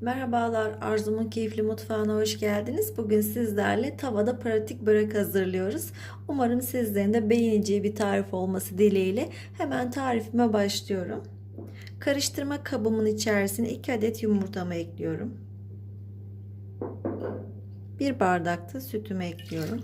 Merhabalar, Arzu'mun keyifli mutfağına hoş geldiniz. Bugün sizlerle tavada pratik börek hazırlıyoruz. Umarım sizlerin de beğeneceği bir tarif olması dileğiyle hemen tarifime başlıyorum. Karıştırma kabımın içerisine 2 adet yumurtamı ekliyorum. 1 bardak da sütümü ekliyorum.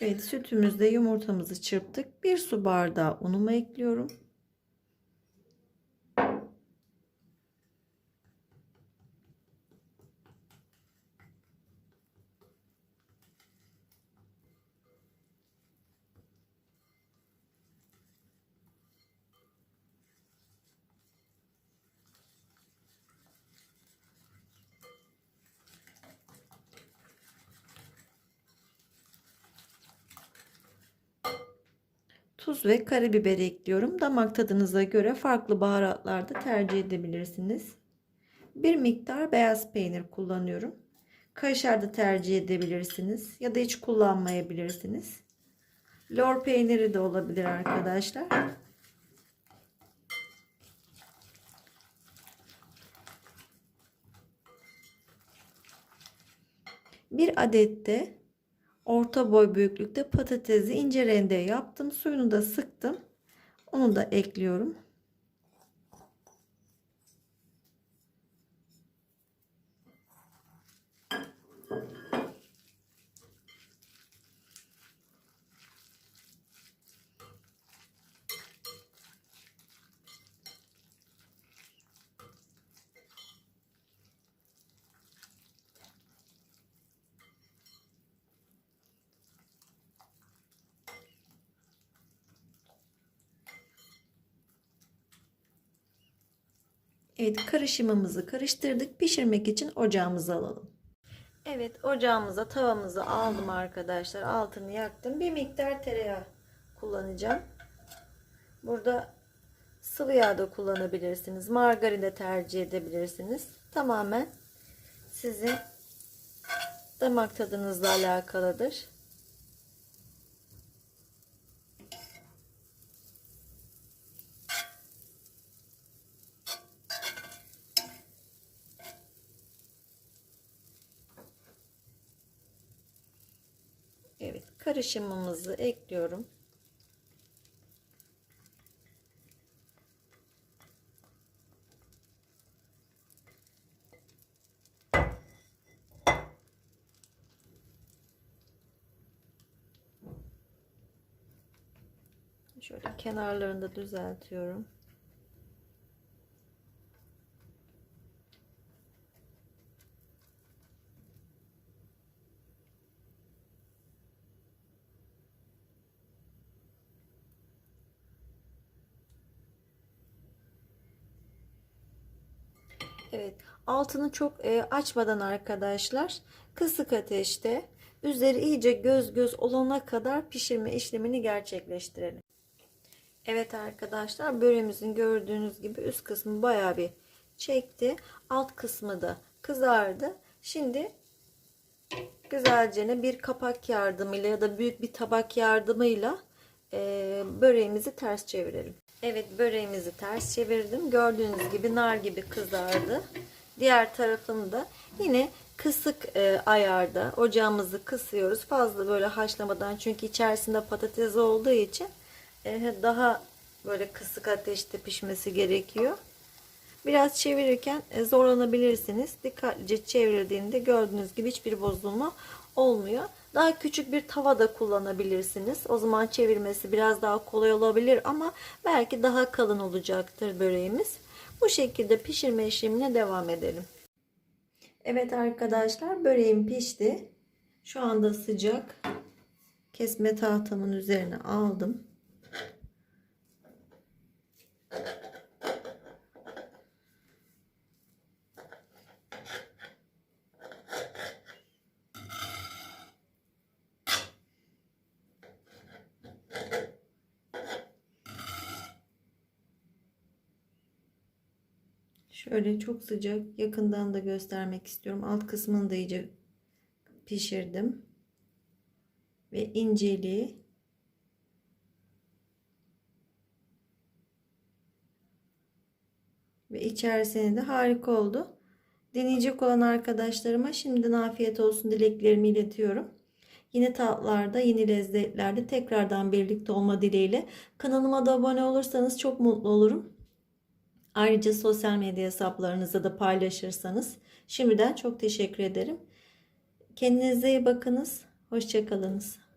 Evet sütümüzde yumurtamızı çırptık. Bir su bardağı unumu ekliyorum. Tuz ve karabiber ekliyorum. Damak tadınıza göre farklı baharatlar da tercih edebilirsiniz. Bir miktar beyaz peynir kullanıyorum. Kaşar da tercih edebilirsiniz ya da hiç kullanmayabilirsiniz. Lor peyniri de olabilir arkadaşlar. Bir adet de orta boy büyüklükte patatesi ince rende yaptım. Suyunu da sıktım. Onu da ekliyorum. Evet karışımımızı karıştırdık. Pişirmek için ocağımıza alalım. Evet ocağımıza tavamızı aldım arkadaşlar. Altını yaktım. Bir miktar tereyağı kullanacağım. Burada sıvı yağ da kullanabilirsiniz. Margarin de tercih edebilirsiniz. Tamamen sizin damak tadınızla alakalıdır. Evet karışımımızı ekliyorum. Şöyle kenarlarını da düzeltiyorum. Evet, altını çok e, açmadan arkadaşlar kısık ateşte üzeri iyice göz göz olana kadar pişirme işlemini gerçekleştirelim. Evet arkadaşlar böreğimizin gördüğünüz gibi üst kısmı bayağı bir çekti. Alt kısmı da kızardı. Şimdi güzelce bir kapak yardımıyla ya da büyük bir tabak yardımıyla e, böreğimizi ters çevirelim. Evet böreğimizi ters çevirdim. Gördüğünüz gibi nar gibi kızardı. Diğer tarafını da yine kısık e, ayarda ocağımızı kısıyoruz. Fazla böyle haşlamadan çünkü içerisinde patates olduğu için e, daha böyle kısık ateşte pişmesi gerekiyor. Biraz çevirirken e, zorlanabilirsiniz. Dikkatlice çevirdiğinde gördüğünüz gibi hiçbir bozulma olmuyor. Daha küçük bir tava da kullanabilirsiniz. O zaman çevirmesi biraz daha kolay olabilir ama belki daha kalın olacaktır böreğimiz. Bu şekilde pişirme işlemine devam edelim. Evet arkadaşlar böreğim pişti. Şu anda sıcak. Kesme tahtamın üzerine aldım. Şöyle çok sıcak yakından da göstermek istiyorum. Alt kısmını da iyice pişirdim. Ve inceliği ve içerisine de harika oldu. Deneyecek olan arkadaşlarıma şimdiden afiyet olsun dileklerimi iletiyorum. Yeni tatlarda, yeni lezzetlerde tekrardan birlikte olma dileğiyle. Kanalıma da abone olursanız çok mutlu olurum. Ayrıca sosyal medya hesaplarınızda da paylaşırsanız şimdiden çok teşekkür ederim. Kendinize iyi bakınız. Hoşçakalınız.